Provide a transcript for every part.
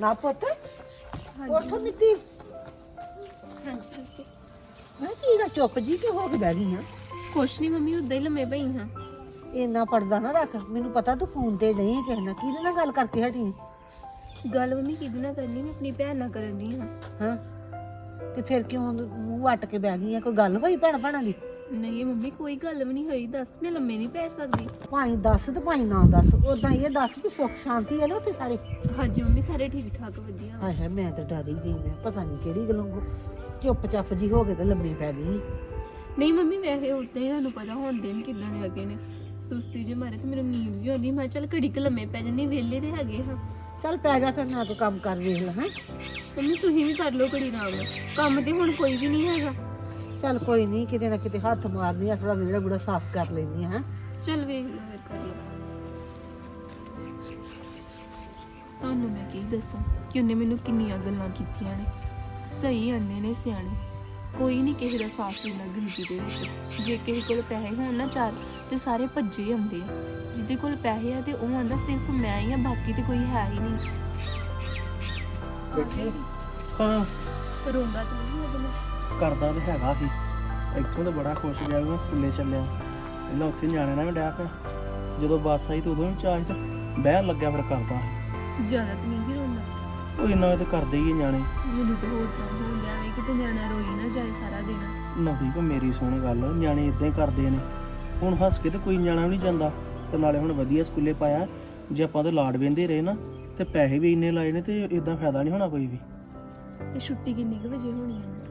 ਨਾ ਪੁੱਤ। ਉੱਠ ਮਿੱਤੀ ਹਾਂਜੀ ਦੱਸੋ ਮੈਂ ਕੀ ਗਾ ਚੁੱਪ ਜੀ ਕਿ ਹੋ ਕੇ ਬਹਿ ਗਈ ਹਾਂ ਕੁਛ ਨਹੀਂ ਮੰਮੀ ਉਦਾਂ ਹੀ ਲੰਮੇ ਪਈ ਹਾਂ। ਇੰਨਾ ਪਰਦਾ ਨਾ ਰੱਖ ਮੈਨੂੰ ਪਤਾ ਤੂੰ ਫੋਨ ਤੇ ਨਹੀਂ ਕਿਸੇ ਨਾਲ। ਕਿਹਦੇ ਨਾਲ ਗੱਲ ਕਰਕੇ ਹਟੀ ਗੱਲ ਮੰਮੀ ਕਿਹਦੇ ਨਾਲ ਕਰਨੀ? ਮੈਂ ਆਪਣੀ ਭੈਣ ਨਾਲ ਕਰਨ ਦੀ ਹਾਂ। ਹਾਂ। ਤੇ ਫਿਰ ਕਿਉਂ ਮੂੰਹ ਵੱਟ ਕੇ ਬਹਿ ਗਈ ਆ? ਕੋਈ ਗੱਲ ਹੋਈ ਭੈਣ ਭੈਣਾਂ ਦੀ? ਨਹੀਂ ਮੰਮੀ ਕੋਈ ਗੱਲ ਵੀ ਨਹੀਂ ਹੋਈ ਦੱਸ ਮੈਂ ਲੰਮੇ ਨਹੀਂ ਪੈ ਸਕਦੀ। ਭਾਈ ਦੱਸ ਤੇ ਭਾਈ ਨਾ ਦੱਸ ਉਦਾਂ ਇਹ ਦੱਸ ਵੀ ਸੁੱਖ ਸ਼ਾਂਤੀ ਹੈ ਨਾ ਉੱਥੇ ਸਾਰੇ। ਹਾਂਜੀ ਮੰਮੀ ਸਾਰੇ ਠੀਕ ਠਾਕ ਵਧੀਆ। ਹਾਏ ਹਾਏ ਮੈਂ ਤਾਂ ਡਰ ਹੀ ਗਈ ਮੈਂ ਪਤਾ ਨਹੀਂ ਕਿਹੜੀ ਗੱਲੋਂ ਚੁੱਪ ਚਾਪ ਜੀ ਹੋ ਕੇ ਤੇ ਲੰਮੀ ਪੈ ਗਈ ਨਹੀਂ ਮੰਮੀ ਵੈਸੇ ਉਦਾਂ ਹੀ ਤੁਹਾਨੂੰ ਪਤਾ ਹੁਣ ਦਿਨ ਕਿਦਾਂ ਦੇ ਹੈਗੇ ਨੇ। ਸੁਸਤੀ ਜੇ ਮਾਰੇ ਤੇ ਮੈਨੂੰ ਨੀਂਦ ਵੀ ਆਉਂਦੀ ਮੈਂ ਚੱਲ ਘੜੀ ਕੁ ਲੰਮੇ ਪੈ ਜੰਨੀ ਵਿਹਲੇ ਤੇ ਹੈਗੇ ਹਾਂ। ਚੱਲ ਪੈ ਜਾ ਫਿਰ ਮੈਂ ਕੋਈ ਕੰਮ ਕਰ ਵੇਖ ਲਾ ਹੈਂ। ਮੰਮੀ ਤੁਸੀਂ ਵੀ ਕਰ ਲਓ ਘੜੀ ਆਰਾਮ। ਨਾਲ ਕੰਮ ਤੇ ਹੁਣ ਕੋਈ ਵੀ ਨਹੀਂ ਹੈਗਾ। ਚੱਲ ਕੋਈ ਨਹੀਂ ਕਿਤੇ ਨਾ ਕਿਤੇ ਹੱਥ ਮਾਰਨੀ ਆ ਥੋੜਾ ਵਿਹੜਾ ਬੁੜਾ ਸਾਫ਼ ਕਰ ਲੈਣੀ ਆ ਹੈਂ। ਚੱਲ ਵੇਖ ਲਓ ਫਿਰ ਕਰ ਲਓ ਤੁਹਾਨੂੰ ਮੈਂ ਕੀ ਦੱਸਾਂ ਕਿ ਉਹਨੇ ਮੈਨੂੰ ਕਿੰਨੀਆਂ ਗੱਲਾਂ ਕੀਤੀਆਂ ਨੇ। ਸਹੀ ਆਂਦੇ ਨੇ ਸਿਆਣੇ। ਕੋਈ ਨਹੀਂ ਕਿਸੇ ਦਾ ਸਾਥ ਦਿੰਦਾ ਗਰੀਬੀ ਦੇ ਵਿੱਚ। ਜੇ ਕਿਸੇ ਕੋਲ ਪੈਸੇ ਹੋਣ ਨਾ ਚਾਰ ਤੇ ਸਾਰੇ ਭੱਜੇ ਆਉਂਦੇ ਆ। ਜਿਹਦੇ ਕੋਲ ਪੈਸੇ ਆ ਤੇ ਉਹ ਆਂਦਾ ਸਿਰਫ ਮੈਂ ਹੀ ਆ ਬਾਕੀ ਤੇ ਕੋਈ ਹੈ ਹੀ ਨਹੀਂ? ਹਾਂ। ਰੋਂਦਾ ਤਾਂ ਨਹੀਂ ਉਹਦੇ ਕਰਦਾ ਤੇ ਹੈਗਾ ਸੀ। ਇੱਥੋਂ ਤਾਂ ਬੜਾ ਖੁਸ਼ ਗਿਆ ਮੈਂ ਸਕੂਲੇ ਚੱਲਿਆ। ਪਹਿਲਾਂ ਉੱਥੇ ਨਿਆਣੇ ਨਾਲ ਵੀ ਡਿਆ ਪਿਆ ਜਦੋਂ ਬੱਸ ਆਈ ਤੇ ਉਦੋਂ ਵੀ ਚਾਹ ਤੇ ਬਹਿਣ ਲੱਗਿਆ ਫਿਰ ਕਰਦਾ ਜ਼ਿਆਦਾ ਤਾਂ ਨਹੀਂ ਰੋਂਦਾ। ਉਹ ਇੰਨਾ ਤੇ ਕਰਦੇ ਹੀ ਆ ਨਿਆਣੇ। ਮੈਨੂੰ ਤਾਂ ਹੋਰ ਤਰ੍ਹਾਂ ਹੋ ਗਿਆ ਵੇ ਕਿਤੇ ਨਿਆਣਾ ਰੋਈ ਨਾ ਜਾਏ ਸਾਰਾ ਦਿਨ। ਨਵਦੀਪ ਮੇਰੀ ਸੁਣ ਗੱਲ। ਨਿਆਣੇ ਇਦਾਂ ਹੀ ਕਰਦੇ ਨੇ। ਹੁਣ ਹੱਸ ਕੇ ਤੇ ਕੋਈ ਨਿਆਣਾ ਵੀ ਨਹੀਂ ਜਾਂਦਾ। ਤੇ ਨਾਲੇ ਹੁਣ ਵਧੀਆ ਸਕੂਲੇ ਪਾਇਆ। ਜੇ ਆਪਾਂ ਤੇ ਲਾਡ ਵੇਂਦੇ ਰਹੇ ਨਾ ਤੇ ਪੈਸੇ ਵੀ ਇੰਨੇ ਲਾਏ ਨੇ ਤੇ ਇਦਾਂ ਫਾਇਦਾ ਨਹੀਂ ਹੋਣਾ ਕੋਈ ਵੀ। ਤੇ ਛੁੱਟੀ ਕਿੰਨੇ ਕੁ ਵਜੇ ਹੋਣੀ ਹੈ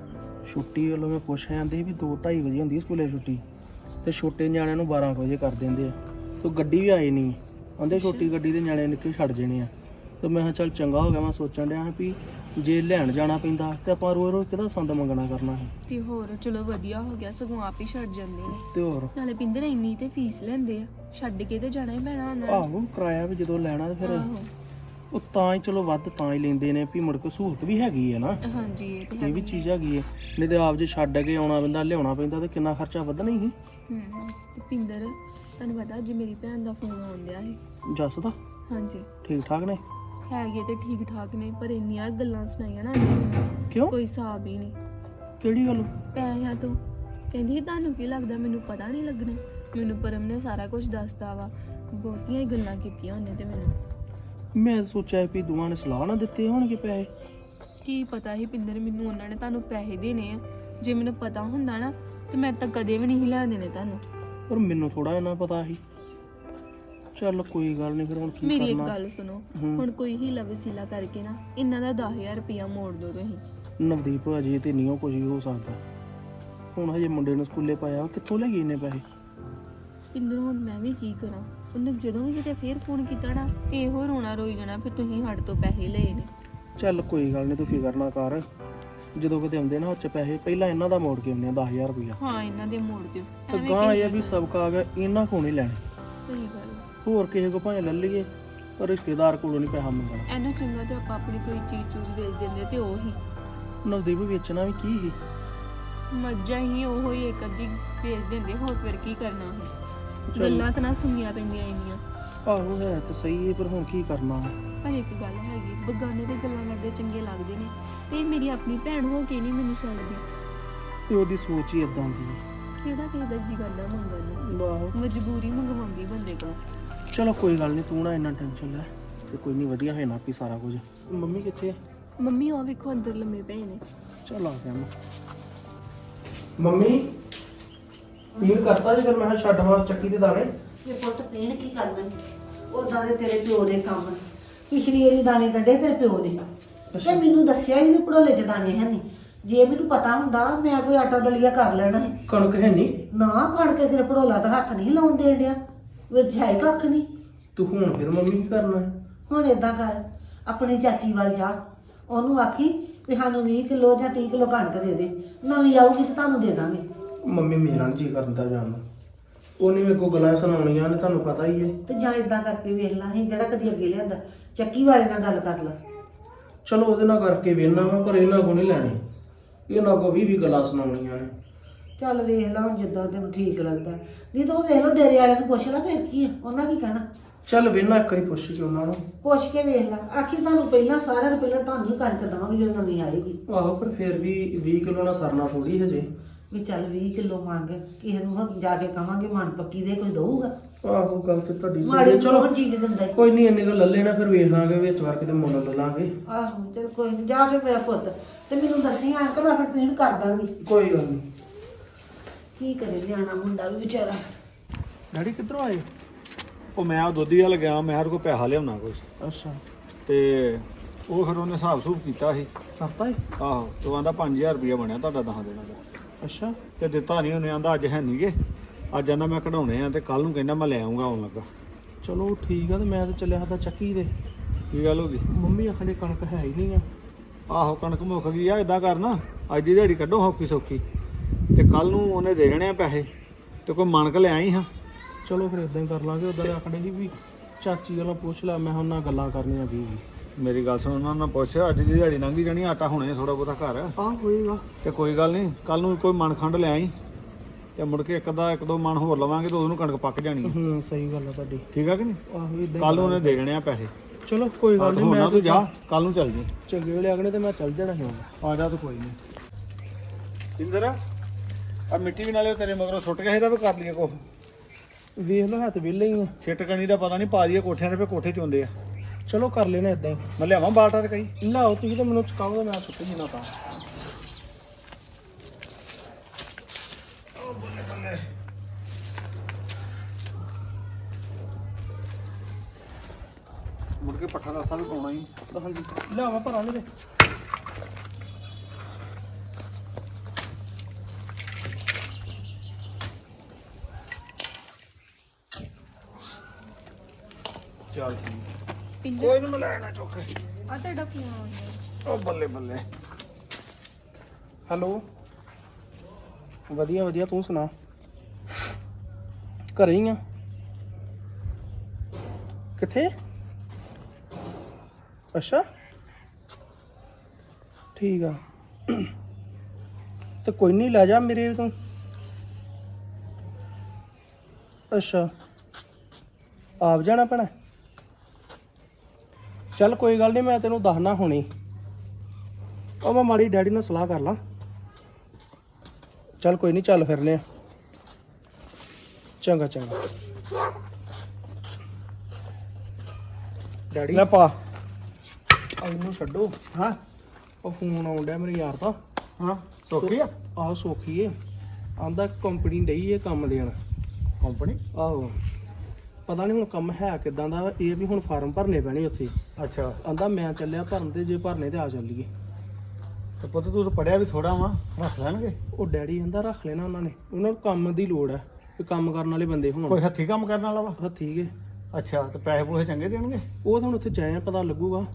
ਛੁੱਟੀ ਵੱਲੋਂ ਮੈਂ ਪੁੱਛ ਆਂਦੇ ਵੀ 2:30 ਵਜੇ ਹੁੰਦੀ ਸਕੂਲੇ ਛੁੱਟੀ। ਤੇ ਛੋਟੇ ਨਿਆਣਿਆਂ ਨੂੰ 12 ਕੁ ਵਜੇ ਕਰ ਦਿੰਦੇ ਆ। ਤੇ ਗੱਡੀ ਵੀ ਆਈ ਨਹੀਂ ਆਂਦੇ ਛੋਟੀ ਗੱਡੀ ਦੇ ਨਿਆਣੇ ਨਿੱਕੇ ਛੱਡ ਜਣੇ ਆ। ਤੇ ਮੈਂ ਕਿਹਾ ਚੱਲ ਚੰਗਾ ਹੋ ਗਿਆ ਮੈਂ ਸੋਚਣ ਡਿਆ ਵੀ ਜੇ ਲੈਣ ਜਾਣਾ ਪੈਂਦਾ ਤੇ ਆਪਾਂ ਰੋਜ਼ ਰੋਜ਼ ਕਿਹਦਾ ਸੰਦ ਮੰਗਣਾ ਕਰਨਾ ਸੀ। ਤੇ ਹੋਰ ਚਲੋ ਵਧੀਆ ਹੋ ਗਿਆ ਸਗੋਂ ਆਪ ਹੀ ਛੱਡ ਜਾਂਦੇ ਨੇ ਤੇ ਹੋਰ? ਨਾਲੇ ਪਿੰਦਰ ਇੰਨੀ ਤੇ ਫੀਸ ਲੈਂਦੇ ਆ। ਛੱਡ ਕੇ ਤੇ ਜਾਣਾ ਹੀ ਪੈਣਾ ਉਹਨਾਂ ਨੇ। ਆਹੋ ਕਿਰਾਇਆ ਵੀ ਜਦੋਂ ਲੈਣਾ ਤੇ ਫਿਰ ਆਹੋ। ਉਹ ਤਾਂ ਹੀ ਚਲੋ ਵੱਧ ਤਾਂ ਹੀ ਲੈਂਦੇ ਨੇ ਵੀ ਮੁੜ ਕੇ ਸਹੂਲਤ ਵੀ ਹੈਗੀ ਹੈ ਨਾ। ਹਾਂਜੀ ਇਹ ਤੇ ਇਹ ਵੀ ਚੀਜ਼ ਹੈਗੀ ਹੈ ਨਹੀਂ ਤੇ ਆਪ ਜੇ ਛੱਡ ਕੇ ਆਉਣਾ ਪੈਂਦਾ ਲਿਆਉਣਾ ਪੈਂਦਾ ਤੇ ਕਿੰਨਾ ਖਰਚਾ ਵਧਣਾ ਹੀ। ਹੂੰ ਤੇ ਪਿੰਦਰ ਤੁਹਾਨੂੰ ਪਤਾ ਅੱਜ ਮੇਰੀ ਭੈਣ ਦਾ ਫੋਨ ਆਉਂਦਿਆ ਸੀ। ਜੱਸ ਦਾ? ਹਾਂਜੀ। ਠੀਕ ਠਾਕ ਨੇ? ਹੈਗੇ ਤੇ ਠੀਕ ਠਾਕ ਨੇ ਪਰ ਇੰਨੀਆਂ ਗੱਲਾਂ ਸੁਣਾਈਆਂ ਨਾ ਉਹਨੇ ਮੈਨੂੰ, ਕਿਉਂ? ਕੋਈ ਹਿਸਾਬ ਹੀ ਨਹੀਂ। ਕਿਹੜੀ ਗੱਲ? ਪੈਸਿਆਂ ਤੋਂ। ਕਹਿੰਦੀ ਤੁਹਾਨੂੰ ਕੀ ਲੱਗਦਾ? ਮੈਨੂੰ ਪਤਾ ਨਹੀਂ ਲੱਗਣਾ। ਮੈਨੂੰ ਪਰਮ ਨੇ ਸਾਰਾ ਕੁਝ ਦੱਸਤਾ ਵਾ। ਬਹੁਤੀਆਂ ਹੀ ਗੱਲਾਂ ਕੀਤੀਆਂ ਉਹਨੇ ਤੇ ਮੈਨੂੰ। ਮੈਂ ਸੋਚਿਆ ਵੀ ਦੋਵਾਂ ਨੇ ਸਲਾਹ ਨਾ ਦਿੱਤੇ ਹੋਣਗੇ ਪੈਸੇ। ਕੀ ਪਤਾ ਸੀ ਪਿੰਦਰ ਮੈਨੂੰ ਉਹਨਾਂ ਨੇ ਤੁਹਾਨੂੰ ਪੈਸੇ ਦੇਣੇ ਆ। ਜੇ ਮੈਨੂੰ ਪਤਾ ਹੁੰਦਾ ਨਾ ਤੇ ਮੈਂ ਤਾਂ ਕਦੇ ਵੀ ਨਹੀਂ ਲੈ ਦੇਣੇ ਤੁਹਾਨੂੰ। ਪਰ ਮੈਨੂੰ ਥੋੜਾ ਇਹਨਾਂ ਪਤਾ ਸੀ। ਚੱਲ ਕੋਈ ਗੱਲ ਨਹੀਂ ਫਿਰ ਹੁਣ ਕੀ ਮੇਰੀ ਇੱਕ ਕਰਨਾ। ਗੱਲ ਸੁਣੋ ਹੂੰ। ਹੁਣ ਕੋਈ ਹੀਲਾ ਵਸੀਲਾ ਕਰਕੇ ਨਾ ਇਹਨਾਂ ਦਾ 10000 ਰੁਪਇਆ ਮੋੜ ਦਿਓ ਤੁਸੀਂ। ਨਵਦੀਪ ਅਜੇ ਤੇ ਨਹੀਂ ਉਹ ਕੁਝ ਵੀ ਹੋ ਸਕਦਾ। ਹੁਣ ਹਜੇ ਮੁੰਡੇ ਨੂੰ ਸਕੂਲੇ ਪਾਇਆ ਕਿੱਥੋਂ ਲੈ ਗਏ ਇੰਨੇ ਪੈਸੇ? ਪਿੰਦਰ ਹੁਣ ਮੈਂ ਵੀ ਕੀ ਕਰਾਂ? ਉਹਨੇ ਜਦੋਂ ਵੀ ਕਿਤੇ ਫੇਰ ਫੋਨ ਕੀਤਾ ਨਾ ਇਹੋ ਰੋਣਾ ਰੋਈ ਜਾਣਾ ਫਿਰ ਤੁਸੀਂ ਸਾਡੇ ਤੋਂ ਪੈਸੇ ਲਏ ਨੇ। ਚੱਲ ਕੋਈ ਗੱਲ ਨਹੀਂ ਤੂੰ ਫਿਕਰ ਨਾ ਕਰ। ਜਦੋਂ ਕਿਤੇ ਆਉਂਦੇ ਨਾ ਉਹ ਚ ਪੈਸੇ ਪਹਿਲਾਂ ਇਹਨਾਂ ਦਾ ਮੋੜ ਕੇ ਆਉਂਦੇ ਆ 10000 ਰੁਪਇਆ। ਹਾਂ ਇਹਨਾਂ ਦੇ ਮੋੜ ਦਿਓ ਤੇ ਐਵੇਂ ਗਾਂ ਇਹ ਵੀ ਸਬਕਾ ਆ ਗਿਆ ਇਹਨਾਂ ਕੋਲ ਨਹੀਂ ਲੈਣੇ। ਸਹੀ ਗੱਲ। ਹੋਰ ਕਿਸੇ ਕੋ ਭਾਵੇਂ ਲੈ ਲਈਏ ਪਰ ਰਿਸ਼ਤੇਦਾਰ ਕੋਲੋਂ ਨਹੀਂ ਪੈਸਾ ਮੰਗਣਾ। ਐਨਾ ਚੰਗਾ ਤੇ ਆਪਾਂ ਆਪਣੀ ਕੋਈ ਚੀਜ਼ ਚੂਜ਼ ਵੇਚ ਦਿੰਦੇ ਤੇ ਉਹੀ ਨਵਦੀਪ ਵੇਚਣਾ ਵੀ ਕੀ ਸੀ? ਮੱਝਾਂ ਹੀ ਉਹੋ ਹੀ ਇੱਕ ਅੱਧੀ ਵੇਚ ਦਿੰਦੇ ਹੋਰ ਫਿਰ ਕੀ ਕਰਨਾ ਹੈ ਚੱਲ। ਗੱਲਾਂ ਤਾਂ ਨਾ ਸੁਣੀਆਂ ਪੈਂਦੀਆਂ ਇੰਨੀਆਂ। ਆਹੋ ਹੈ ਤੇ ਸਹੀ ਹੈ ਪਰ ਹੁਣ ਕੀ ਕਰਨਾ? ਪਰ ਇੱਕ ਗੱਲ ਹੈਗੀ ਬਗਾਨੇ ਦੇ ਗੱਲਾਂ ਕਰਦੇ ਚੰਗੇ ਲੱਗਦੇ ਨੇ ਤੇ ਮੇਰੀ ਆਪਣੀ ਭੈਣ ਹੋ ਕੇ ਨਹੀਂ ਮੈਨੂੰ ਛੱਡਦੀ। ਤੇ ਉਹਦੀ ਸੋਚ ਹੀ ਇਦਾਂ ਦੀ ਹੈ ਕਿਹੜਾ ਕਿਸੇ ਦਾ ਜੀ ਕਰਦਾ ਮੰਗਣ ਨੂੰ? ਆਹੋ ਮਜਬੂਰੀ ਮੰਗਵਾਉਂਦੀ ਬੰਦੇ ਕੋਲ। ਚਲੋ ਕੋਈ ਗੱਲ ਨਹੀਂ ਤੂੰ ਨਾ ਇੰਨਾ ਟੈਨਸ਼ਨ ਲੈ ਤੇ ਕੋਈ ਨਹੀਂ ਵਧੀਆ ਹੈ ਨਾ ਵੀ ਸਾਰਾ ਕੁਝ। ਮੰਮੀ ਕਿੱਥੇ ਆ ਮੰਮੀ ਉਹ ਵੇਖੋ ਅੰਦਰ ਲੰਮੇ ਪਏ ਨੇ। ਚਲ ਆ ਗਿਆ ਮੈਂ। ਮੰਮੀ? ਪੀਣ ਕਰਤਾ ਜੇ ਫਿਰ ਮੈਂ ਕਿਹਾ ਛੱਡ ਵਾ ਚੱਕੀ ਦੇ ਦਾਣੇ। ਇਹ ਪੁੱਤ ਪੀਣ ਕੀ ਕਰਨਾ ਉਦਾਂ ਦੇ ਤੇਰੇ ਪਿਓ ਦੇ ਕੰਮ। ਨੇ। ਪਿਛਲੀ ਵਾਰੀ ਦਾਣੇ ਕੱਢੇ ਤੇਰੇ ਪਿਓ ਨੇ। ਤੇ ਮੈਨੂੰ ਦੱਸਿਆ ਹੀ ਨਹੀਂ ਪੜੋਲੇ ਚ ਦਾਣੇ ਹੈ ਨਹੀਂ ਜੇ ਮੈਨੂੰ ਪਤਾ ਹੁੰਦਾ ਮੈਂ ਕੋਈ ਆਟਾ ਦਲੀਆ ਕਰ ਲੈਣਾ ਸੀ ਕਣਕ ਹੈ ਨਹੀਂ ਨਾ ਕਣ ਕੇ ਤੇਰੇ ਪੜੋਲਾ ਤਾਂ ਹੱਥ ਨਹੀਂ ਲਾਉਣ ਦੇਣ ਡਿਆ। ਵਿੱਚ ਹੀ ਕੱਖ ਨਹੀਂ ਤੂੰ ਹੁਣ ਫਿਰ ਮੰਮੀ ਕੀ ਕਰਨਾ ਹੈ? ਹੁਣ ਏਦਾਂ ਕਰ ਆਪਣੀ ਚਾਚੀ ਵੱਲ ਜਾ। ਉਹਨੂੰ ਆਖੀ ਵੀ ਸਾਨੂੰ 20 ਕਿਲੋ ਜਾਂ 30 ਕਿਲੋ ਕਣਕ ਦੇ ਦੇ। ਨਵੀਂ ਆਊਗੀ ਤੇ ਤੁਹਾਨੂੰ ਦੇ ਦਾਂਗੇ। ਮੰਮੀ ਮੇਰਾ ਨਹੀਂ ਜੀ ਕਰਦਾ ਜਾਣ ਨੂੰ। ਉਹਨੇ ਮੇਰੇ ਕੋ ਗੱਲਾਂ ਸੁਣਾਉਣੀਆਂ ਨੇ ਤੁਹਾਨੂੰ ਪਤਾ ਹੀ ਹੈ। ਤੇ ਜਾਂ ਇਦਾਂ ਕਰਕੇ ਵੇਖ ਲਾ ਅਸੀਂ ਜਿਹੜਾ ਕਦੀ ਅੱਗੇ ਲਿਆਂਦਾ। ਚੱਕੀ ਵਾਲੇ ਨਾਲ ਗੱਲ ਕਰ ਲਾ। ਚਲੋ ਉਹਦੇ ਨਾਲ ਕਰਕੇ ਵੇਖਣਾ ਵਾ ਪਰ ਇਹਨਾਂ ਕੋ ਨਹੀਂ ਲੈਣੇ। ਇਹਨਾਂ ਕੋ ਵੀ ਵੀ ਗੱਲਾਂ ਸੁਣਾਉਣੀਆਂ ਨੇ। ਚੱਲ ਵੇਖ ਲਾ ਹੁਣ ਜਿੱਦਾਂ ਤੈਨੂੰ ਠੀਕ ਲੱਗਦਾ। ਨਹੀਂ ਤਾਂ ਉਹ ਵੇਖ ਲਓ ਡੇਰੇ ਵਾਲੇ ਨੂੰ ਪੁੱਛ ਲੈ ਫਿਰ ਕੀ ਆ? ਉਹਨਾਂ ਕੀ ਕਹਿਣਾ? ਚੱਲ ਵੇਨਾ ਇੱਕ ਵਾਰੀ ਪੁੱਛ ਕੇ ਉਹਨਾਂ ਨੂੰ। ਪੁੱਛ ਕੇ ਵੇਖ ਲੈ। ਆਖੀ ਤੁਹਾਨੂੰ ਪਹਿਲਾਂ ਸਾਰਿਆਂ ਨੂੰ ਪਹਿਲਾਂ ਤੁਹਾਨੂੰ ਹੀ ਕਣਕ ਦਵਾਂਗੇ ਜਦੋਂ ਨਵੀਂ ਆਏਗੀ। ਆਹੋ ਪਰ ਫਿਰ ਵੀ 20 ਕਿਲੋ ਨਾਲ ਸਰਨਾ ਥੋੜੀ ਹਜੇ। ਵੀ ਚੱਲ 20 ਕਿਲੋ ਮੰਗ ਕਿਸੇ ਨੂੰ ਹੁਣ ਜਾ ਕੇ ਕਵਾਂਗੇ ਮਨ ਪੱਕੀ ਦੇ ਕੋਈ ਦਊਗਾ। ਆਹੋ ਗੱਲ ਤੇ ਤੁਹਾਡੀ ਮਾੜੀ ਸਹੀ ਹੈ। ਚਲੋ। ਚਲੋ ਚੀਜ਼ ਦਿੰਦਾ ਈ। ਕੋਈ ਨਹੀਂ ਇੰਨੇ ਕੁ ਲੱਲੇ ਨਾ ਫਿਰ ਵੇਖ ਲਾਂਗੇ ਵਿੱਚ ਵਾਰ ਕਿਤੇ ਮੁੱਲ ਲੈ ਲਾਂਗੇ। ਆਹੋ ਚਲ ਕੋਈ ਨਹੀਂ ਜਾ ਕੇ ਮੇਰਾ ਪੁੱਤ ਤੇ ਮੈਨੂੰ ਦੱਸੀ ਆਂ ਕਿ ਮੈਂ ਫਿਰ ਤੈਨੂੰ ਕਰ ਦਾਂਗੀ। ਕੋਈ ਗੱਲ ਨਹੀਂ ਕੀ ਕਰੇ ਨਿਆਣਾ ਮੁੰਡਾ ਵੀ ਵਿਚਾਰਾ। ਡੈਡੀ ਕਿੱਧਰੋਂ ਆਏ? ਉਹ ਮੈਂ ਉਹ ਦੁੱਧੀ ਵਾਲ ਗਿਆ ਮੈਂ ਹਰ ਕੋ ਪੈਸਾ ਲਿਆਉਣਾ ਕੋਈ ਅੱਛਾ। ਤੇ ਉਹ ਫਿਰ ਉਹਨੇ ਹਿਸਾਬ ਸੂਬ ਕੀਤਾ ਸੀ। ਕਰਤਾ ਆਹੋ ਤੇ ਉਹ ਆਂਦਾ 5000 ਰੁਪਇਆ ਬਣਿਆ ਤੁਹਾਡਾ ਦਹਾਂ ਦਿਨਾਂ ਦਾ। ਅੱਛਾ ਤੇ ਦਿੱਤਾ ਨਹੀਂ ਉਹਨੇ ਆਂਦਾ ਅੱਜ ਹੈ ਨਹੀਂਗੇ ਅੱਜ ਆਂਦਾ ਮੈਂ ਕਢਾਉਣੇ ਆ ਤੇ ਕੱਲ ਨੂੰ ਕਹਿੰਦਾ ਮੈਂ ਲੈ ਆਉਂਗਾ ਆਉਣ ਲੱਗਾ। ਚਲੋ ਠੀਕ ਆ ਤੇ ਮੈਂ ਤਾਂ ਚੱਲਿਆ ਹੱਦਾ ਚੱਕੀ ਦੇ ਕੀ ਗੱਲ ਹੋ ਗਈ? ਮੰਮੀ ਆਖਣੇ ਕਣਕ ਹੈ ਹੀ ਨਹੀਂ ਆ। ਆਹੋ ਕਣਕ ਮੁੱਕ ਗਈ ਆ ਇਦਾਂ ਕਰਨਾ। ਅੱਜ ਦੀ ਦਿਹਾੜੀ ਕੱਢੋ ਹੌਕੀ ਸੌਖੀ। ਤੇ ਕੱਲ ਨੂੰ ਉਹਨੇ ਦੇ ਦੇਣੇ ਆ ਪੈਸੇ। ਤੇ ਕੋਈ ਮਣਕ ਲੈ ਆਈ ਹਾਂ। ਚਲੋ ਫਿਰ ਇਦਾਂ ਹੀ ਕਰ ਲਾਂਗੇ। ਉਧਰ ਆਖਣੇ ਸੀ ਵੀ ਚਾਚੀ ਵੱਲੋਂ ਪੁੱਛ ਲੈ ਮੈਂ ਉਹਨਾਂ ਗੱਲਾਂ ਕਰਨੀਆਂ ਵੀ ਮੇਰੀ ਗੱਲ ਸੁਣ ਉਹਨਾਂ ਨਾਲ ਪੁੱਛ ਅੱਜ ਦੀ ਦਿਹਾੜੀ ਲੰਘੀ ਜਾਣੀ ਆਟਾ ਹੁਣੇ ਥੋੜਾ ਬਹੁਤਾ ਘਰ। ਆ ਹੋਏਗਾ ਤੇ ਕੋਈ ਗੱਲ ਨਹੀਂ ਕੱਲ ਨੂੰ ਕੋਈ ਖੰਡ ਲੈ ਆਈ ਤੇ ਮੁੜ ਕੇ ਇੱਕ ਦਾ ਇੱਕ ਦੋ ਮਣ ਹੋਰ ਲਵਾਂਗੇ ਤੇ ਉਹਨੂੰ ਕਣਕ ਪੱਕ ਜਾਣੀ ਹੈ ਹੂੰ ਸਹੀ ਗੱਲ ਆ ਤੁਹਾਡੀ। ਠੀਕ ਆ ਕਿ ਨਹੀਂ? ਆਹੋ ਇਦਾਂ ਕੱਲ ਨੂੰ ਉਹਨੇ ਦੇ ਦੇਣੇ ਆ ਪੈਸੇ। ਚਲੋ ਕੋਈ ਗੱਲ ਨਹੀਂ ਮੈਂ ਨਾ ਤੂੰ ਜਾ ਕੱਲ ਨੂੰ ਚੱਲ ਜੀ। ਚੰਗੇ ਵੇਲੇ ਆਗਣੇ ਤੇ ਮੈਂ ਚੱਲ ਜਾਣਾ ਹੁਣ। ਆ ਜਾ ਤੂੰ ਕੋਈ ਨਹੀਂ। ਸਿੰਦਰ ਆ ਮਿੱਟੀ ਵੀ ਨਾਲੇ ਤੇਰੇ ਮਗਰੋਂ ਸੁੱਟ ਗਿਆ ਇਹਦਾ ਵੀ ਕਰ ਲਈਏ ਕੁਛ। ਵੇਖ ਲਓ ਹੱਥ ਵਿਹਲੇ ਹੀ ਆ। ਛਿੱਟ ਕਣੀ ਦਾ ਪਤਾ ਨਹੀਂ ਪਾ ਦਈਏ ਕੋਠਿਆਂ ਦੇ ਪੇ ਕੋਠੇ ਚੋਂਦੇ ਆ। ਚਲੋ ਕਰ ਲੈਣਾ ਇਦਾਂ ਹੀ। ਮੈਂ ਲਿਆਵਾਂ ਬਾਲਟਾ ਤੇ ਕਈ ਲਾਓ ਤੁਸੀਂ ਤਾਂ ਮੈਨੂੰ ਚਕਾਓ ਤਾਂ ਮੈਂ ਸੁੱਟ ਜਿਨਾ ਤਾਂ। ਮੁੜ ਕੇ ਪੱਠਾ ਰਸਤਾ ਵੀ ਪਾਉਣਾ ਹੀ। ਹਾਂਜੀ ਲਿਆਵਾ ਭਰਾ ਤੇ ਚੱਲ ਠੀਕ ਪਿੰਦਰ ਕੋਈ ਨਹੀਂ ਮੈਂ ਲੈਣਾ ਚੁੱਕ ਕੇ। ਆ ਤੁਹਾਡਾ ਫੋਨ ਆਉਂਦਾ ਉਹ ਬੱਲੇ ਬੱਲੇ। ਹੈਲੋ? ਵਧੀਆ ਵਧੀਆ ਤੂੰ ਸੁਣਾ? ਘਰੇ ਹੀ ਆ? ਕਿੱਥੇ? ਅੱਛਾ। ਠੀਕ ਆ। ਤੇ ਕੋਈ ਨਹੀਂ ਲੈ ਜਾ ਮੇਰੇ ਤੋਂ। ਅੱਛਾ। ਆਪ ਜਾਣਾ ਪੈਣਾ ਚੱਲ ਕੋਈ ਗੱਲ ਨਹੀਂ ਮੈਂ ਤੈਨੂੰ ਦੱਸਣਾ ਹੁਣੀ। ਉਹ ਮੈਂ ਮਾੜੀ ਡੈਡੀ ਨਾਲ ਸਲਾਹ ਕਰ ਲਾਂ। ਚੱਲ ਕੋਈ ਨਹੀਂ ਚੱਲ ਫਿਰਨੇ ਆ। ਚੰਗਾ ਚੰਗਾ। ਡੈਡੀ। ਲੈ ਪਾ। ਆ ਇਹਨੂੰ ਛੱਡੋ। ਹਾਂ। ਉਹ ਫੋਨ ਆਉਣ ਡਿਆ ਮੇਰੇ ਯਾਰ ਦਾ। ਹਾਂ ਸੋਖੀ ਆ। ਆਹ ਸੋਖੀ ਏ। ਆਂਦਾ ਕੰਪਨੀ ਡਈ ਏ ਕੰਮ ਦੇਣ। ਕੰਪਨੀ ਆਹੋ। ਪਤਾ ਨਹੀਂ ਹੁਣ ਕੰਮ ਹੈ ਕਿਦਾਂ ਦਾ ਇਹ ਵੀ ਹੁਣ ਫਾਰਮ ਭਰਨੇ ਪੈਣੇ ਉੱਥੇ। ਅੱਛਾ। ਆਂਦਾ ਮੈਂ ਚੱਲਿਆ ਭਰਨ ਤੇ ਜੇ ਭਰਨੇ ਤੇ ਆ ਚੱਲੀਏ ਤੇ ਪੁੱਤ ਤੂੰ ਤਾਂ ਪੜਿਆ ਵੀ ਥੋੜਾ ਵਾ ਰੱਖ ਲੈਣਗੇ? ਉਹ ਡੈਡੀ ਕਹਿੰਦਾ ਰੱਖ ਲੈਣਾ ਉਹਨਾਂ ਨੇ। ਉਹਨਾਂ ਨੂੰ ਕੰਮ ਦੀ ਲੋੜ ਹੈ ਵੀ ਕੰਮ ਕਰਨ ਵਾਲੇ ਬੰਦੇ ਹੋਣ। ਕੋਈ ਹੱਥੀ ਕੰਮ ਕਰਨ ਵਾਲਾ ਵਾ? ਹਾਂ ਠੀਕ ਹੈ। ਅੱਛਾ ਤੇ ਪੈਸੇ ਪੂਸੇ ਚੰਗੇ ਦੇਣਗੇ? ਉਹ ਤਾਂ ਹੁਣ ਉੱਥੇ ਜਾਇਆ ਪਤਾ ਲੱਗੂਗਾ।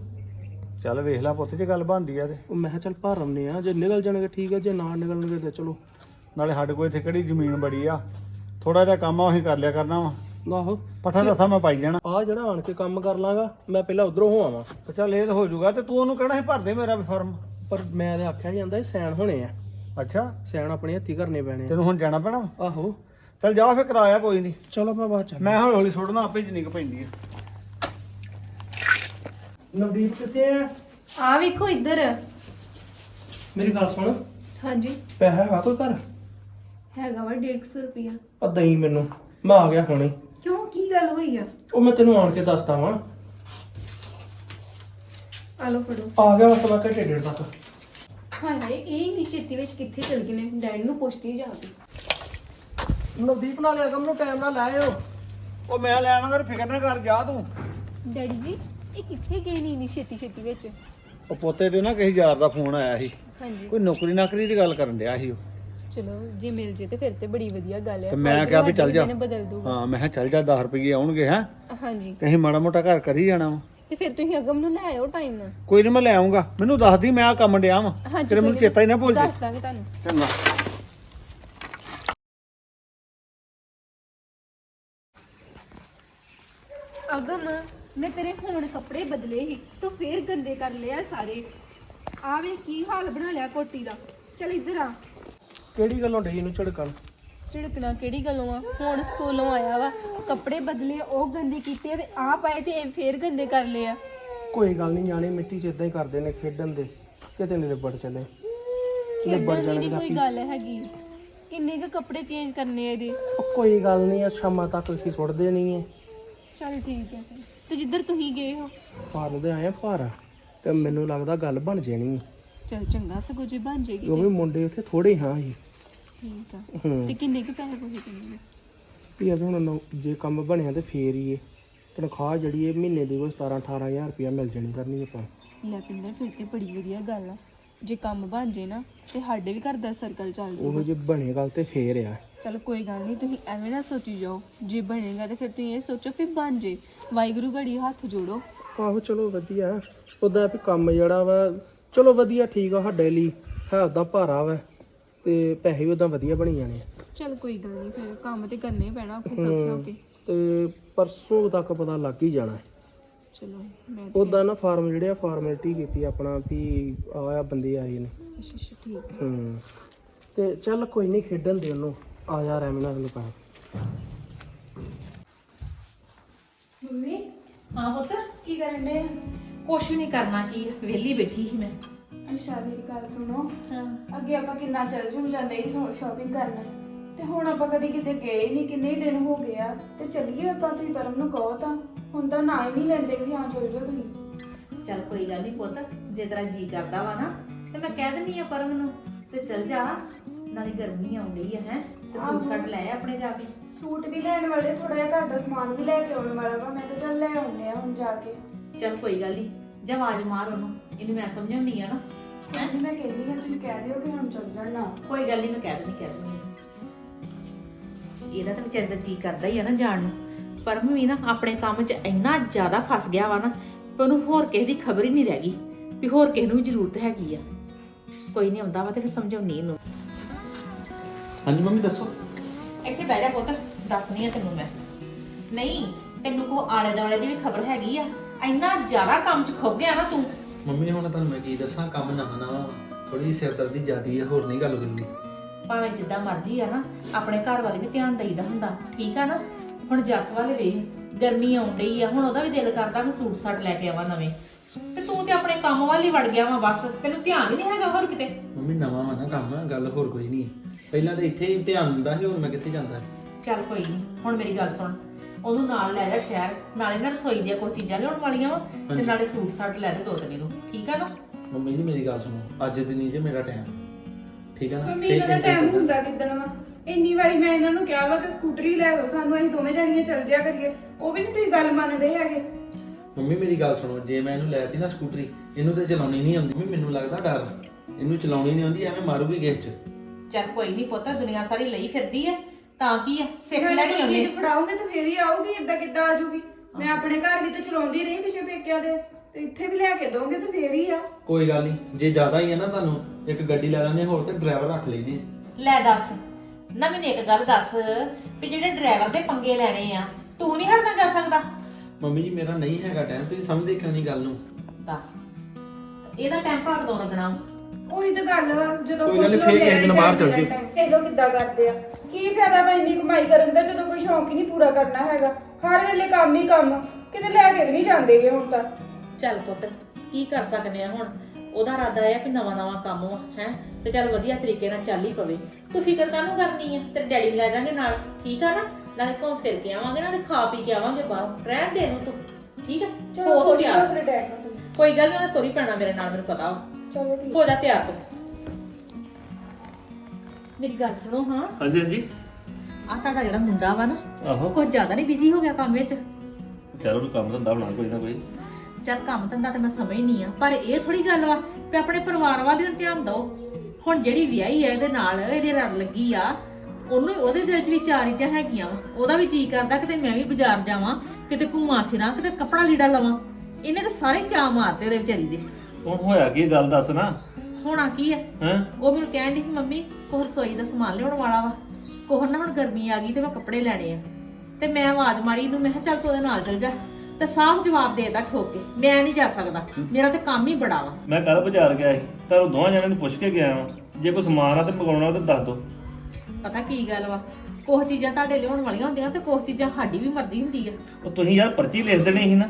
ਚੱਲ ਵੇਖ ਲੈ ਪੁੱਤ ਜੇ ਗੱਲ ਬਣਦੀ ਆ ਤੇ। ਉਹ ਮੈਂ ਕਿਹਾ ਚੱਲ ਭਰ ਆਉਂਦੇ ਆ ਜੇ ਨਿਕਲ ਜਾਣਗੇ ਠੀਕ ਹੈ ਜੇ ਨਾ ਨਿਕਲਣਗੇ ਤੇ ਚਲੋ। ਨਾਲੇ ਸਾਡੇ ਕੋਲ ਇੱਥੇ ਕਿਹੜੀ ਜ਼ਮੀਨ ਬੜੀ ਆ। ਥੋੜਾ ਜਿਹਾ ਕੰਮ ਆ ਉਹੀ ਕਰ ਲਿਆ ਕਰਨਾ ਵਾ। ਆਹੋ। ਪੱਠਾ ਮੈਂ ਪਾਈ ਜਾਣਾ ਆ ਜਿਹੜਾ ਆਣ ਕੇ ਕੰਮ ਕਰ ਲਾਂਗਾ ਮੈਂ ਪਹਿਲਾਂ ਉਧਰੋਂ ਹੋ ਆਵਾਂ ਤੇ ਚੱਲ ਇਹ ਤਾਂ ਹੋ ਜਾਊਗਾ ਤੇ ਤੂੰ ਉਹਨੂੰ ਕਹਿਣਾ ਸੀ ਭਰ ਦੇ ਮੇਰਾ ਵੀ ਫਾਰਮ ਪਰ ਮੈਂ ਤੇ ਆਖਿਆ ਜਾਂਦਾ ਇਹ ਸੈਨ ਹੋਣੇ ਆ। ਅੱਛਾ। ਸੈਨ ਆਪਣੇ ਹੱਥੀ ਕਰਨੇ ਪੈਣੇ ਆ। ਤੈਨੂੰ ਹੁਣ ਜਾਣਾ ਪੈਣਾ? ਆਹੋ। ਚੱਲ ਜਾ ਫਿਰ ਕਰਾਇਆ ਕੋਈ ਨਹੀਂ ਚਲੋ ਮੈਂ ਬਾਅਦ ਚ ਮੈਂ ਹੌਲੀ ਹੌਲੀ ਸੁੱਟਣਾ ਆਪੇ ਜਿੰਨੀ ਕੁ ਪੈਂਦੀ ਆ। ਨਵਦੀਪ ਕਿੱਥੇ ਆ? ਆ ਵੇਖੋ ਇੱਧਰ। ਮੇਰੀ ਗੱਲ ਸੁਣ। ਹਾਂਜੀ। ਪੈਸਾ ਹੈਗਾ ਕੋਈ ਘਰ? ਹੈਗਾ ਵਾ 150 ਰੁਪਿਆ ਆ ਦਈ ਮੈਨੂੰ। ਮੈਂ ਆ ਗਿਆ ਹੁਣੇ। ਕਿਉਂ? ਕੀ ਗੱਲ ਹੋਈ ਆ? ਉਹ ਮੈਂ ਤੈਨੂੰ ਆਣ ਕੇ ਦੱਸਦਾ ਵਾਂ। ਆ ਲਓ ਫੜੋ। ਆ ਗਿਆ ਬਸ ਮੈਂ ਘੰਟੇ ਡੇਢ ਤੱਕ। ਹਾਏ ਹਾਏ ਇਹ ਇੰਨੀ ਛੇਤੀ ਵਿੱਚ ਕਿੱਥੇ ਚਲ ਗਏ ਨੇ? ਡੈਡੀ ਨੂੰ ਪੁੱਛਦੀ ਜਾ ਕੇ। ਨਵਦੀਪ ਨਾਲ ਅਗਮ ਨੂੰ ਟਾਈਮ ਨਾਲ ਲਾਇਓ ਉਹ ਮੈਂ ਲੈ ਆਵਾਂਗਾ ਫਿਕਰ ਨਾ ਕਰ ਜਾ ਤੂੰ। ਡੈਡੀ ਜੀ ਇਹ ਕਿੱਥੇ ਗਏ ਨੇ ਇੰਨੀ ਛੇਤੀ ਛੇਤੀ ਵਿੱਚ? ਉਹ ਪੋਤੇ ਤੇ ਨਾ ਕਿਸੇ ਯਾਰ ਦਾ ਫੋਨ ਆਇਆ ਸੀ। ਹਾਂਜੀ। ਕੋਈ ਨੌਕਰੀ ਨਾਕਰੀ ਦੀ ਗੱਲ ਕਰਨ ਡਿਆ ਸੀ ਉਹ। ਚਲੋ ਜੇ ਮਿਲ ਜੇ ਤੇ ਫਿਰ ਤੇ ਬੜੀ ਵਧੀਆ ਗੱਲ ਹੈ ਤੇ ਮੈਂ ਕਿਹਾ ਵੀ ਚੱਲ ਜਾ। ਨੇ ਬਦਲ ਦੂਗਾ ਹਾਂ ਮੈਂ ਕਿਹਾ ਚੱਲ ਜਾ 10 ਰੁਪਏ ਆਉਣਗੇ ਹੈਂ? ਹਾਂਜੀ। ਤੇ ਅਸੀਂ ਮਾੜਾ ਮੋਟਾ ਘਰ ਕਰੀ ਜਾਣਾ ਵਾ। ਤੇ ਫਿਰ ਤੁਸੀਂ ਅਗਮ ਨੂੰ ਲੈ ਆਇਓ ਟਾਈਮ ਨਾਲ। ਕੋਈ ਨਹੀਂ ਮੈਂ ਲੈ ਆਉਂਗਾ ਮੈਨੂੰ ਦੱਸਦੀ ਮੈਂ ਆ ਕੰਮ ਡਿਆ ਵਾਂ। ਹਾਂਜੀ ਤੇਰੇ ਮੈਨੂੰ ਕੋਈ। ਚੇਤਾ ਹੀ ਨਾ ਭੁੱਲ ਜੇ। ਦੱਸ ਦਾਂਗੇ ਤੁਹਾਨੂੰ। ਚੰਗਾ। ਅਗਮ ਮੈਂ ਤੇਰੇ ਹੁਣ ਕੱਪੜੇ ਬਦਲੇ ਸੀ ਤੂੰ ਫੇਰ ਗੰਦੇ ਕਰ ਲਿਆ ਸਾਰੇ। ਆ ਵੇ ਕੀ ਹਾਲ ਬਣਾ ਲਿਆ ਕੋਟੀ ਦਾ। ਚਲ ਇੱਧਰ ਆ। ਕਿਹੜੀ ਗੱਲੋਂ ਢਈ ਨੂੰ ਝੜਕਣ? ਝਿੜਕਣਾ ਕਿਹੜੀ ਗੱਲੋਂ ਆ? ਹੁਣ ਸਕੂਲੋਂ ਆਇਆ ਵਾ ਕੱਪੜੇ ਬਦਲੇ ਉਹ ਗੰਦੇ ਕੀਤੇ ਤੇ ਆ ਪਾਏ ਤੇ ਇਹ ਫੇਰ ਗੰਦੇ ਕਰ ਲਏ ਆ। ਕੋਈ ਗੱਲ ਨਹੀਂ ਨਿਆਣੇ ਮਿੱਟੀ 'ਚ ਇਦਾਂ ਹੀ ਕਰਦੇ ਨੇ ਖੇਡਣ ਦੇ ਕਿਤੇ ਨਹੀਂ ਲਿਬੜ ਚੱਲੇ। ਲਿਬੜ ਖੇਡਣ ਦੀ ਨੀ ਕੋਈ ਗੱਲ ਹੈਗੀ। ਕਿੰਨੇ ਕੁ ਕੱਪੜੇ ਚੇਂਜ ਕਰਨੇ ਆ ਇਹਦੇ? ਉਹ ਕੋਈ ਗੱਲ ਨਹੀਂ ਆ ਸ਼ਾਮਾਂ ਤੱਕ ਅਸੀਂ ਸੁੱਟਦੇ ਨਹੀਂ ਹੈ ਚਲ ਠੀਕ ਹੈ ਫਿਰ। ਤੇ ਜਿੱਧਰ ਤੁਸੀਂ ਗਏ ਹੋ? ਭਾਰ ਦੇ ਆਏ ਆ ਭਾਰ ਤੇ ਮੈਨੂੰ ਲੱਗਦਾ ਗੱਲ ਬਣ ਜਾਣੀ ਹੈ ਚਲ ਚੰਗਾ ਸਗੋਂ ਜੇ ਬਣ ਜੇਗੀ ਉਹ ਵੀ ਮੁੰਡੇ ਉੱਥੇ ਥੋੜੇ ਹਾਂ ਸੀ ਠੀਕ ਆ। ਹੂੰ। ਤੇ ਕਿੰਨੇ ਕੁ ਪੈਸੇ ਪੂਸੇ ਕਿੰਨੇ ਵੀ ਅੱਜ ਹੁਣ ਨੌ- ਜੇ ਕੰਮ ਬਣਿਆ ਤੇ ਫੇਰ ਹੀ ਇਹ। ਤਨਖਾਹ ਜਿਹੜੀ ਇਹ ਮਹੀਨੇ ਦੀ ਉਹ 17 18000 ਰੁਪਇਆ ਮਿਲ ਜਾਣੀ ਕਰਨੀ ਆਪਾਂ। ਲੈ ਪਿੰਦਰ ਫਿਰ ਤੇ ਬੜੀ ਵਧੀਆ ਗੱਲ ਆ। ਜੇ ਕੰਮ ਬਣ ਜੇ ਨਾ ਤੇ ਸਾਡੇ ਵੀ ਘਰ ਦਾ ਸਰਕਲ ਚੱਲ ਉਹ ਜੂਗਾ ਜੇ ਬਣੇ ਗੱਲ ਤੇ ਫੇਰ ਆ। ਚਲ ਕੋਈ ਗੱਲ ਨਹੀਂ ਤੁਸੀਂ ਐਵੇਂ ਨਾ ਸੋਚੀ ਜਾਓ। ਜੇ ਬਣੇਗਾ ਤੇ ਫਿਰ ਤੁਸੀਂ ਇਹ ਸੋਚੋ ਵੀ ਬਣ ਜੇ। ਵਾਹਿਗੁਰੂ ਘੜੀ ਹੱਥ ਜੋੜੋ। ਆਹੋ ਚਲੋ ਵਧੀਆ। ਉਹਦਾ ਵੀ ਕੰਮ ਜਿਹੜਾ ਵਾ ਚਲੋ ਵਧੀਆ ਠੀਕ ਆ ਸਾਡੇ ਲਈ। ਹੈ ਉਦਾਂ ਭਾਰਾ ਵਾ। ਤੇ ਪੈਸੇ ਵੀ ਉਦਾਂ ਵਧੀਆ ਬਣੀ ਜਾਣੇ ਆ। ਚਲ ਕੋਈ ਗੱਲ ਨਹੀਂ ਫਿਰ ਕੰਮ ਤੇ ਕਰਨਾ ਹੀ ਪੈਣਾ ਔਖੇ ਸੌਖੇ ਹੋ ਕੇ। ਤੇ ਪਰਸੋਂ ਤੱਕ ਪਤਾ ਲੱਗ ਹੀ ਜਾਣਾ। ਚਲੋ ਮੈਂ ਤੇ- ਉਦਾਂ ਨਾ ਫਾਰਮ ਜਿਹੜੇ ਆ ਫਾਰਮੈਲਿਟੀ ਕੀਤੀ ਆਪਣਾ ਵੀ ਆਇਆ ਬੰਦੇ ਆਏ ਨੇ। ਅੱਛਾ ਅੱਛਾ ਠੀਕ ਹੈ। ਹੂੰ ਤੇ ਚੱਲ ਕੋਈ ਨਹੀਂ ਖੇਡਣ ਦੇ ਉਹਨੂੰ ਆ ਜਾ ਰਹਿ ਮਿਲਾ ਤੈਨੂੰ ਪਾ ਮੰਮੀ ਹਾਂ ਪੁੱਤ ਕੀ ਕਰਨ ਦੇ ਕੁਛ ਨਹੀਂ ਕਰਨਾ ਕੀ ਵਿਹਲੀ ਬੈਠੀ ਸੀ ਮੈਂ। ਅੱਛਾ ਮੇਰੀ ਗੱਲ ਸੁਣੋ। ਹਾਂ। ਅੱਗੇ ਆਪਾਂ ਕਿੰਨਾ ਚੱਲ ਜੂ ਜਾਂਦੇ ਸੀ ਸ਼ਾਪਿੰਗ ਕਰਨ। ਤੇ ਹੁਣ ਆਪਾਂ ਕਦੀ ਕਿਤੇ ਗਏ ਨਹੀਂ ਕਿੰਨੇ ਹੀ ਦਿਨ ਹੋ ਗਏ ਆ। ਤੇ ਚੱਲੀਏ ਆਪਾਂ ਤੁਸੀਂ ਪਰਮ ਨੂੰ ਕਹੋ ਤਾਂ। ਹੁਣ ਤਾਂ ਨਾ ਹੀ ਨਹੀਂ ਲੈਂਦੇ ਵੀ ਹਾਂ ਚਲ ਜਾਓ ਤੁਸੀਂ। ਚੱਲ ਕੋਈ ਗੱਲ ਨਹੀਂ ਪੁੱਤ ਜੇ ਤੇਰਾ ਜੀ ਕਰਦਾ ਵਾ ਨਾ ਤੇ ਮੈਂ ਕਹਿ ਦਿੰਨੀ ਆ ਪਰਮ ਨੂੰ ਤੇ ਚੱਲ ਜਾ ਨਾਲੇ ਗਰਮੀ ਆਉਣ ਆ ਹੈ। ਤੇ ਸੂਟ ਸਾਟ ਲੈ ਆਪਣੇ ਜਾ ਕੇ। ਸੂਟ ਵੀ ਲੈਣ ਵਾਲੇ ਥੋੜਾ ਜਿਹਾ ਘਰ ਦਾ ਸਮਾਨ ਵੀ ਲੈ ਕੇ ਆਉਣ ਵਾਲਾ ਵਾ ਮੈਂ ਤਾਂ ਚੱਲ ਲੈ ਆਉਂਦੇ ਆ ਹੁਣ ਜਾ ਕੇ। ਚੱਲ ਕੋਈ ਗੱਲ ਨਹੀਂ ਜਾ ਆਵਾਜ਼ ਮਾਰ ਉਹਨੂੰ ਇਹਨੂੰ ਮੈਂ ਸਮਝਾਉਂਦੀ ਆ ਨਾ। ਕਹਿੰਦੀ ਮੈਂ ਕਹਿੰਦੀ ਆ ਤੁਸੀਂ ਕਹਿ ਦਿਓ ਕਿ ਹੁਣ ਚੱਲ ਜਾਣਾ ਕੋਈ ਗੱਲ ਨਹੀਂ ਮੈਂ ਕਹਿ ਦਿੰਦੀ ਕਹਿ ਦਿੰਦੀ ਇਹਦਾ ਤਾਂ ਵਿਚਾਰੇ ਦਾ ਜੀ ਕਰਦਾ ਹੀ ਆ ਨਾ ਜਾਣ ਨੂੰ। ਪਰਮ ਵੀ ਨਾ ਆਪਣੇ ਕੰਮ 'ਚ ਇੰਨਾ ਜ਼ਿਆਦਾ ਫਸ ਗਿਆ ਵਾ ਨਾ ਕਿ ਉਹਨੂੰ ਹੋਰ ਕਿਸੇ ਦੀ ਖਬਰ ਹੀ ਨਹੀਂ ਰਹਿ ਗਈ ਵੀ ਹੋਰ ਕਿਸੇ ਨੂੰ ਵੀ ਜ਼ਰੂਰਤ ਹੈਗੀ ਆ। ਕੋਈ ਨਹੀਂ ਆਉਂਦਾ ਵਾ ਤੇ ਫਿਰ ਸਮਝਾਉਣੀ ਇਹਨੂੰ। ਹਾਂਜੀ ਮੰਮੀ ਦੱਸੋ। ਇੱਥੇ ਬਹਿ ਜਾ ਪੁੱਤ ਦੱਸਣੀ ਆ ਤੈਨੂੰ ਮੈਂ। ਨਹੀਂ ਤੈਨੂੰ ਕੋ ਆਲੇ ਦੁਆਲੇ ਦੀ ਵੀ ਖਬਰ ਹੈਗੀ ਆ? ਇੰਨਾ ਜ਼ਿਆਦਾ ਕੰਮ 'ਚ ਖੁੱਭ ਗਿਆ ਨਾ ਤੂੰ। ਮੰਮੀ ਹੁਣ ਤੁਹਾਨੂੰ ਮੈਂ ਕੀ ਦੱਸਾਂ? ਕੰਮ ਨਵਾਂ ਨਵਾਂ ਥੋੜੀ ਸਿਰਦਰਦੀ ਜ਼ਿਆਦੀ ਹੈ ਹੋਰ ਨਹੀਂ ਗੱਲ ਕੋਈ ਭਾਵੇਂ ਜਿੱਦਾਂ ਮਰਜ਼ੀ ਆ ਨਾ ਆਪਣੇ ਘਰ ਵਾਲੇ ਵੀ ਧਿਆਨ ਦੇਈਦਾ ਹੁੰਦਾ ਠੀਕ ਆ ਨਾ? ਹੁਣ ਜੱਸ ਵਾਲੇ ਵੇਖ ਗਰਮੀ ਆਉਣ ਡਈ ਆ ਹੁਣ ਉਹਦਾ ਵੀ ਦਿਲ ਕਰਦਾ ਮੈਂ ਸੂਟ ਸਾਟ ਲੈ ਕੇ ਆਵਾਂ ਨਵੇਂ। ਤੇ ਤੂੰ ਤੇ ਆਪਣੇ ਕੰਮ ਵੱਲ ਹੀ ਵੜ ਗਿਆ ਵਾ ਬਸ ਤੈਨੂੰ ਧਿਆਨ ਹੀ ਨਹੀਂ ਹੈਗਾ ਹੋਰ ਕਿਤੇ? ਮੰਮੀ ਨਵਾਂ ਵਾ ਨਾ ਕੰਮ ਗੱਲ ਹੋਰ ਕੋਈ ਨਹੀਂ ਪਹਿਲਾਂ ਤਾਂ ਇੱਥੇ ਹੀ ਧਿਆਨ ਦਿੰਦਾ ਸੀ ਹੁਣ ਮੈਂ ਕਿੱਥੇ ਜਾਂਦਾ? ਚੱਲ ਕੋਈ ਨਹੀਂ ਹੁਣ ਮੇਰੀ ਗੱਲ ਸੁਣ। ਉਹਨੂੰ ਨਾਲ ਲੈ ਜਾ ਸ਼ਹਿਰ। ਨਾਲੇ ਨਾ ਰਸੋਈ ਦੀਆਂ ਕੋਈ ਚੀਜ਼ਾਂ ਲਿਆਉਣ ਵਾਲੀਆਂ ਵਾ ਤੇ ਹਾਂਜੀ। ਨਾਲੇ ਸੂਟ ਸਾਟ ਲੈ ਦੇ ਦੋ ਤਿੰਨ ਨੂੰ। ਠੀਕ ਆ ਨਾ? ਮੰਮੀ ਜੀ ਮੇਰੀ ਗੱਲ ਸੁਣੋ। ਅੱਜ ਦੀ ਨਹੀਂ ਜੇ ਮੇਰਾ ਟਾਈਮ ਠੀਕ ਹੈ ਨਾ? ਮੰਮੀ ਫਿਰ ਇਹਨਾਂ ਦਾ ਘੰਟੇ ਟਾਈਮ ਹੁੰਦਾ ਕਿੱਦਣ ਵਾ? ਇੰਨੀ ਵਾਰੀ ਮੈਂ ਇਹਨਾਂ ਨੂੰ ਕਿਹਾ ਵਾ ਕਿ ਸਕੂਟਰੀ ਲੈ ਦਿਓ ਸਾਨੂੰ ਅਸੀਂ ਦੋਵੇਂ ਜਣੀਆਂ ਚੱਲ ਜਿਆ ਕਰੀਏ। ਉਹ ਵੀ ਨਹੀਂ ਤੁਸੀਂ ਗੱਲ ਮੰਨਦੇ ਹੈਗੇ। ਮੰਮੀ ਮੇਰੀ ਗੱਲ ਸੁਣੋ। ਜੇ ਮੈਂ ਇਹਨੂੰ ਲੈਤੀ ਨਾ ਸਕੂਟਰੀ ਇਹਨੂੰ ਤੇ ਚਲਾਉਣੀ ਨਹੀਂ ਆਉਂਦੀ। ਮੰਮੀ ਮੈਨੂੰ ਲੱਗਦਾ ਡਰ। ਇਹਨੂੰ ਚਲਾਉਣੀ ਨਹੀਂ ਆਉਂਦੀ ਐਵੇਂ ਮਾਰੂਗੀ ਕਿਸ ਚ। ਚੱਲ ਕੋਈ ਨਹੀਂ ਪੁੱਤ ਦੁਨੀਆ ਸਾਰੀ ਲਈ ਫਿਰਦੀ ਆ। ਤਾਂ ਕੀ ਆ? ਸਿੱਖ ਨਾਲੇ ਲੈਣੀ ਕੋਈ ਉਹਨੇ। ਚੀਜ਼ ਫੜਾਉਂਗੇ ਤਾਂ ਫੇਰ ਹੀ ਆਊਗੀ ਇਦਾਂ ਕਿੱਦਾਂ ਆਜੂਗੀ ਮੈਂ ਆਪਣੇ ਘਰ ਵੀ ਤਾਂ ਚਲਾਉਂਦੀ ਰਹੀ ਪਿੱਛੇ ਪੇਕਿਆਂ ਦੇ ਤੇ ਇੱਥੇ ਵੀ ਲੈ ਕੇ ਦੋਗੇ ਤਾਂ ਫੇਰ ਹੀ ਆ। ਕੋਈ ਗੱਲ ਨਹੀਂ ਜੇ ਜ਼ਿਆਦਾ ਹੀ ਹੈ ਨਾ ਤੁਹਾਨੂੰ ਇੱਕ ਗੱਡੀ ਲੈ ਲੈਣੇ ਹੋਰ ਤੇ ਡਰਾਈਵਰ ਰੱਖ ਲੈਨੇ ਲੈ ਦੱਸ ਨਾ ਮੈਨੂੰ ਇੱਕ ਗੱਲ ਦੱਸ ਵੀ ਜਿਹੜੇ ਡਰਾਈਵਰ ਦੇ ਪੰਗੇ ਲੈਣੇ ਆ ਤੂੰ ਨਹੀਂ ਹਟਣਾ ਜਾ ਸਕਦਾ? ਮੰਮੀ ਜੀ ਮੇਰਾ ਨਹੀਂ ਹੈਗਾ ਟਾਈਮ ਤੁਸੀਂ ਸਮਝਦੇ ਕਿਉਂ ਨਹੀਂ ਗੱਲ ਨੂੰ? ਦੱਸ ਇਹਦਾ ਟਾਈਮ ਭਾ ਕਦੋਂ ਲੱਗਣਾ ਉਹੀ ਤਾਂ ਗੱਲ ਵਾ ਜਦੋਂ ਕੋਈ ਗੱਲ ਨੀ, ਫੇਰ ਕਿਸੇ ਦਿਨ ਬਾਹਰ ਚੱਲ ਜਿਓ। time ਇਹ ਲੋਕ ਕਿੱਦਾਂ ਕਰਦੇ ਆ। ਕੀ ਫਾਇਦਾ ਵਾ ਇੰਨੀ ਕਮਾਈ ਕਰਨ ਦਾ ਜਦੋਂ ਕੋਈ ਸ਼ੌਂਕ ਹੀ ਨਹੀਂ ਪੂਰਾ ਕਰਨਾ ਹੈਗਾ? ਹਰ ਵੇਲੇ ਕੰਮ ਹੀ ਕੰਮ ਕਿਤੇ ਲੈ ਕੇ ਵੀ ਨਹੀਂ ਜਾਂਦੇਗੇ ਹੁਣ ਤਾਂ। ਚੱਲ ਪੁੱਤ ਕੀ ਕਰ ਸਕਦੇ ਆ ਹੁਣ? ਉਹਦਾ ਇਰਾਦਾ ਆ ਕਿ ਨਵਾਂ ਨਵਾਂ ਕੰਮ ਆ ਹੈ? ਤੇ ਚੱਲ ਵਧੀਆ ਤਰੀਕੇ ਨਾਲ ਚੱਲ ਹੀ ਪਵੇ। ਤੂੰ ਫਿਕਰ ਕਾਹਨੂੰ ਕਰਨੀ ਆ? ਤੇ ਡੈਡੀ ਨੂੰ ਲੈ ਜਾਾਂਗੇ ਨਾਲ ਠੀਕ ਆ ਨਾ? ਨਾਲੇ ਘੁੰਮ ਫਿਰ ਕੇ ਆਵਾਂਗੇ ਨਾਲੇ ਖਾ ਪੀ ਕੇ ਆਵਾਂਗੇ ਬਾਹਰ। ਰਹਿਣ ਦੇ ਨੂੰ ਤੂੰ ਠੀਕ ਆ? ਚਲੋ ਹੋ ਤੂੰ ਤਿਆਰ। ਫਿਰ ਡੈਡ ਨਾਲ ਤੁਸੀਂ ਕੋਈ ਗੱਲ ਨਹੀਂ ਉਹਨੇ ਤੋਰੀ ਪੈਣਾ ਮੇਰੇ ਨਾਲ ਮੈਨੂੰ ਪਤਾ ਵਾ। ਚਲੋ ਠੀਕ। ਹੋ ਜਾ ਤਿਆਰ ਤੂੰ। ਮੇਰੀ ਗੱਲ ਸੁਣੋ ਹਾਂ। ਹਾਂਜੀ ਹਾਂਜੀ। ਆ ਤੁਹਾਡਾ ਜਿਹੜਾ ਮੁੰਡਾ ਵਾ ਨਾ ਆਹੋ। ਕੁਝ ਜ਼ਿਆਦਾ ਨਹੀਂ ਬਿਜ਼ੀ ਹੋ ਗਿਆ ਕੰਮ ਵਿੱਚ। ਚਲੋ ਨੂੰ ਕੰਮ ਧੰਦਾ ਹੋਣਾ ਕੋਈ ਨਾ ਕੋਈ। ਚੱਲ ਕੰਮ ਧੰਦਾ ਤੇ ਮੈਂ ਸਮਝਣੀ ਆ ਪਰ ਇਹ ਥੋੜੀ ਗੱਲ ਵਾ ਵੀ ਆਪਣੇ ਪਰਿਵਾਰ ਵਾਲੇ ਨੂੰ ਧਿਆਨ ਦਿਓ। ਹੁਣ ਜਿਹੜੀ ਵਿਆਹੀ ਹੈ ਇਹਦੇ ਨਾਲ ਇਹਦੇ ਰਲ ਲੱਗੀ ਆ ਉਹਨੂੰ ਉਹਦੇ ਦਿਲ 'ਚ ਵੀ ਚਾਰ ਚੀਜ਼ਾਂ ਹੈਗੀਆਂ ਵਾ। ਉਹਦਾ ਵੀ ਜੀ ਕਰਦਾ ਕਿਤੇ ਮੈਂ ਵੀ ਬਾਜ਼ਾਰ ਜਾਵਾਂ ਕਿਤੇ ਘੁੰਮਾਂ ਫਿਰਾਂ ਕਿਤੇ ਕੱਪੜਾ ਲੀੜਾ ਲਵਾਂ। ਇਹਨੇ ਤਾਂ ਸਾਰੇ ਚਾਅ ਮਾਰਤੇ ਉਹਦੇ ਵਿਚਾਰੀ ਦੇ। ਹੁਣ ਹੋਇਆ ਕੀ ਗੱਲ ਦੱਸ ਨਾ? ਹੋਣਾ ਕੀ ਹੈ ਹੈ? ਉਹ ਮੈਨੂੰ ਕਹਿਣ ਦੀ ਮੰਮੀ ਕੋਹ ਰਸੋਈ ਦਾ ਸਮਾਨ ਲਿਆਉਣ ਵਾਲਾ ਵਾ। ਕੋਹ ਨਾ ਹੁਣ ਗਰਮੀ ਆ ਗਈ ਤੇ ਮੈਂ ਕੱਪੜੇ ਲੈਣੇ ਆ। ਤੇ ਮੈਂ ਆਵਾਜ਼ ਮਾਰੀ ਇਹਨੂੰ ਮੈਂ ਕਿਹਾ ਚੱਲ ਤੂੰ ਉਹਦੇ ਨਾਲ ਚੱਲ ਜਾ। ਤੇ ਸਾਫ਼ ਜਵਾਬ ਦੇਦਾ ਠੋਕ ਕੇ ਮੈਂ ਨਹੀਂ ਜਾ ਸਕਦਾ। ਮੇਰਾ ਤੇ ਕੰਮ ਹੀ ਬੜਾ ਵਾ। ਮੈਂ ਕੱਲ ਬਾਜ਼ਾਰ ਗਿਆ ਸੀ ਤਾਂ ਉਹ ਦੋਵਾਂ ਜਣਿਆਂ ਨੂੰ ਪੁੱਛ ਕੇ ਗਿਆ ਵਾਂ। ਜੇ ਕੋਈ ਸਮਾਨ ਆ ਤੇ ਮੰਗਾਉਣਾ ਤਾਂ ਦੱਸ ਦੋ। ਪਤਾ ਕੀ ਗੱਲ ਵਾ? ਕੁਝ ਚੀਜ਼ਾਂ ਤੁਹਾਡੇ ਲਿਆਉਣ ਵਾਲੀਆਂ ਹੁੰਦੀਆਂ ਤੇ ਕੁਝ ਚੀਜ਼ਾਂ ਸਾਡੀ ਵੀ ਮਰਜ਼ੀ ਹੁੰਦੀ ਆ। ਉਹ ਤੁਸੀਂ ਯਾਰ ਪਰਚੀ ਲਿਖ ਦੇਣੀ ਸੀ ਨਾ।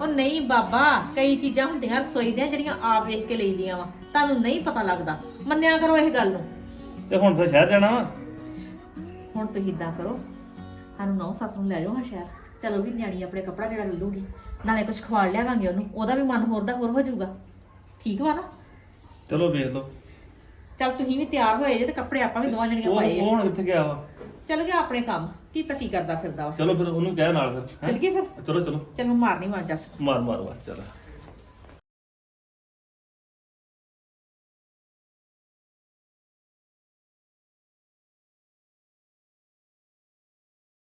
ਉਹ ਨਹੀਂ ਬਾਬਾ ਕਈ ਚੀਜ਼ਾਂ ਹੁੰਦੀਆਂ ਰਸੋਈ ਦੀਆਂ ਜਿਹੜੀਆਂ ਆਪ ਵੇਖ ਕੇ ਲਈਦੀਆਂ ਵਾ। ਤੁਹਾਨੂੰ ਨਹੀਂ ਪਤਾ ਲੱਗਦਾ। ਮੰਨਿਆ ਕਰੋ ਇਹ ਗੱਲ ਨੂੰ। ਤੇ ਹੁਣ ਫਿਰ ਸ਼ਹਿਰ ਜਾਣਾ ਵਾ? ਹੁਣ ਤੁਸੀਂ ਇਦਾਂ ਕਰੋ। ਸਾਨੂੰ ਨੌ ਸੱਸ ਨੂੰ ਲੈ ਜਾਓ ਹਾਂ ਸ਼ਹਿਰ। ਚਲੋ ਵੀ ਨਿਆਣੀ ਆਪਣੇ ਕੱਪੜਾ ਜਿਹੜਾ ਲੈ ਲੂਗੀ। ਨਾਲੇ ਕੁਝ ਖਵਾਲ ਲਿਆਵਾਂਗੇ ਉਹਨੂੰ। ਉਹਦਾ ਵੀ ਮਨ ਹੋਰ ਦਾ ਹੋਰ ਹੋ ਜਾਊਗਾ। ਠੀਕ ਵਾ ਨਾ? ਚਲੋ ਵੇਖ ਲਓ। ਚਲ ਤੁਸੀਂ ਵੀ ਤਿਆਰ ਹੋਏ ਜੇ ਤੇ ਕੱਪੜੇ ਆਪਾਂ ਵੀ ਦੋਵਾਂ ਜਣੀਆਂ ਉਹ ਪਾਏ ਉਹ ਆ। ਹੁਣ ਕਿੱਥੇ ਗਿਆ ਵਾ? ਚੱਲ ਗਿਆ ਆਪਣੇ ਕੰਮ। ਕੀ ਪਤਾ ਕੀ ਕਰਦਾ ਫਿਰਦਾ ਵਾ। ਚਲੋ ਫਿਰ ਉਹਨੂੰ ਕਹਿ ਨਾਲ ਫਿਰ ਹੈਂ? ਚੱਲ ਗਏ ਫਿਰ? ਚਲੋ ਚਲੋ। ਚਲੋ ਮਾਰਨੀ ਵਾਂ ਜੱਸ ਮਾਰ ਮਾਰ ਵਾ ਚੱਲ।